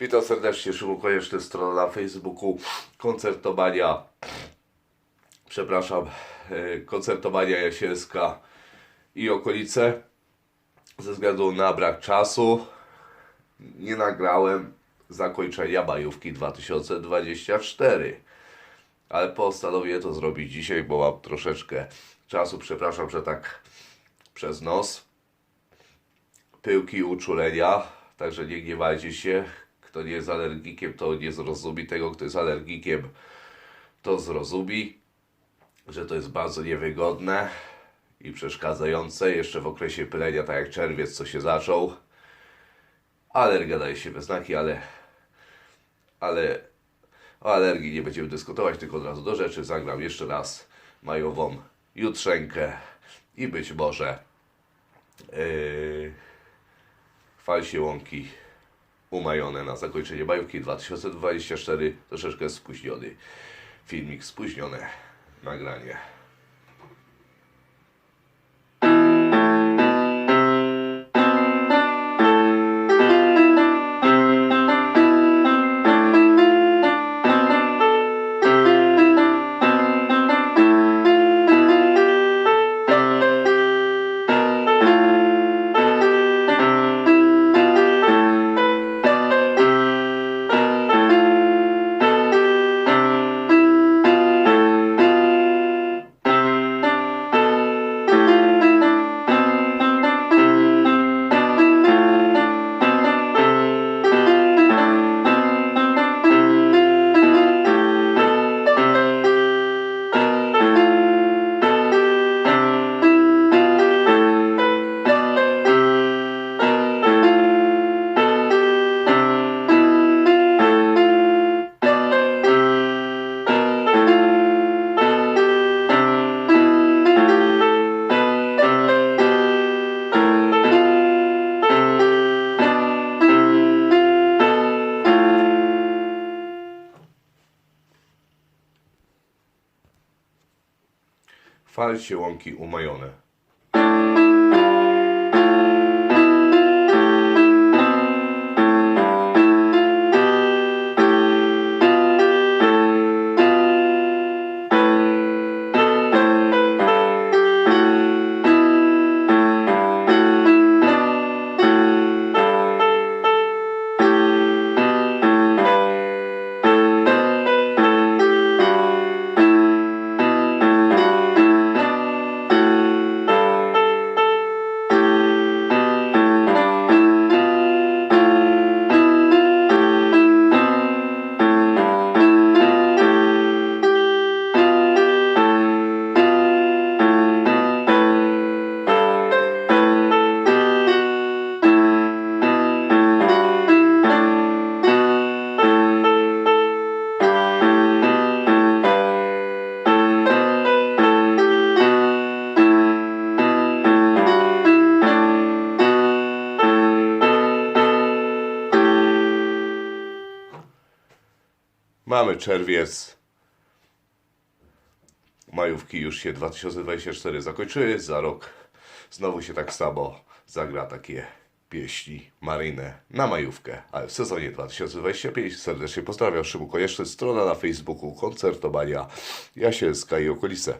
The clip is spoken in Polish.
Witam serdecznie, Szymon Konieczny, strona na Facebooku koncertowania, przepraszam, e, koncertowania Jasielska i okolice. Ze względu na brak czasu nie nagrałem zakończenia majówki 2024. Ale postanowię to zrobić dzisiaj, bo mam troszeczkę czasu. Przepraszam, że tak przez nos. Pyłki uczulenia, także nie gniewajcie się. Kto nie jest alergikiem, to nie zrozumi tego. Kto jest alergikiem, to zrozumi, że to jest bardzo niewygodne i przeszkadzające. Jeszcze w okresie pylenia, tak jak czerwiec, co się zaczął. Alergia daje się we znaki, ale, ale o alergii nie będziemy dyskutować, tylko od razu do rzeczy. Zagram jeszcze raz majową jutrzenkę i być może yy, falsie łąki umajone na zakończenie majówki 2024. Troszeczkę spóźniony filmik, spóźnione nagranie. Falsie łąki umajone. Mamy czerwiec. Majówki już się 2024 zakończyły. Za rok znowu się tak samo zagra takie pieśni marynę na majówkę. Ale w sezonie 2025 serdecznie pozdrawiam. Szymon Konieczny, strona na Facebooku koncertowania Jasielska i okolice.